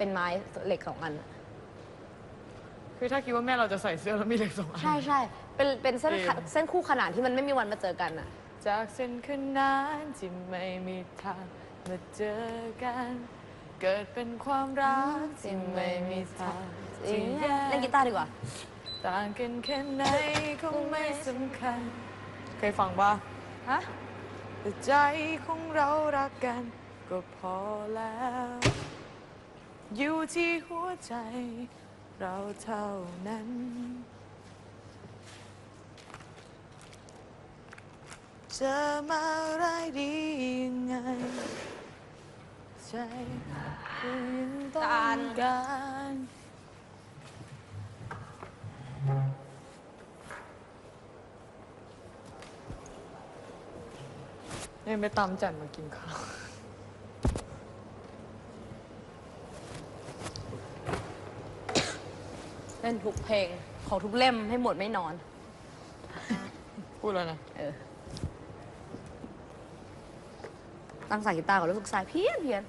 เป็นไม้เหล็กสองอัน คือถ้าคิดว่าแม่เราจะใส่เสื้อแล้วมีเหล็กสองอัน ใช่ใช่เป็นเป็นเส้นเออขะเส้นคู่ขนานที่มันไม่มีวันมาเจอกันอะจากเส้นขนานที่ไม่มีทางมาเจอกัน เกิดเป็นความรักที่ไม่มีทางจริที่งแยเล่นกีตาร์ดีกว่า ต่างกันแค่ไหนคงไม่สำคัญ เคยฟังป่ะฮะ แต่ใจของเรารักกันก็พอแล้ว อยู่ที่หัวใจเราเท่านั้น จะมาอะไรายดียังไง ใจก็ยังต้องการเนี่ยไปตามจันมากินข้าว เล่นทุกเพลงของทุกเล่มให้หมดไม่นอน พูดแล้วนะ เออ ตั้งสายกีตาร์ก่อนรู้สึกสายเพี้ยนเพี้ยน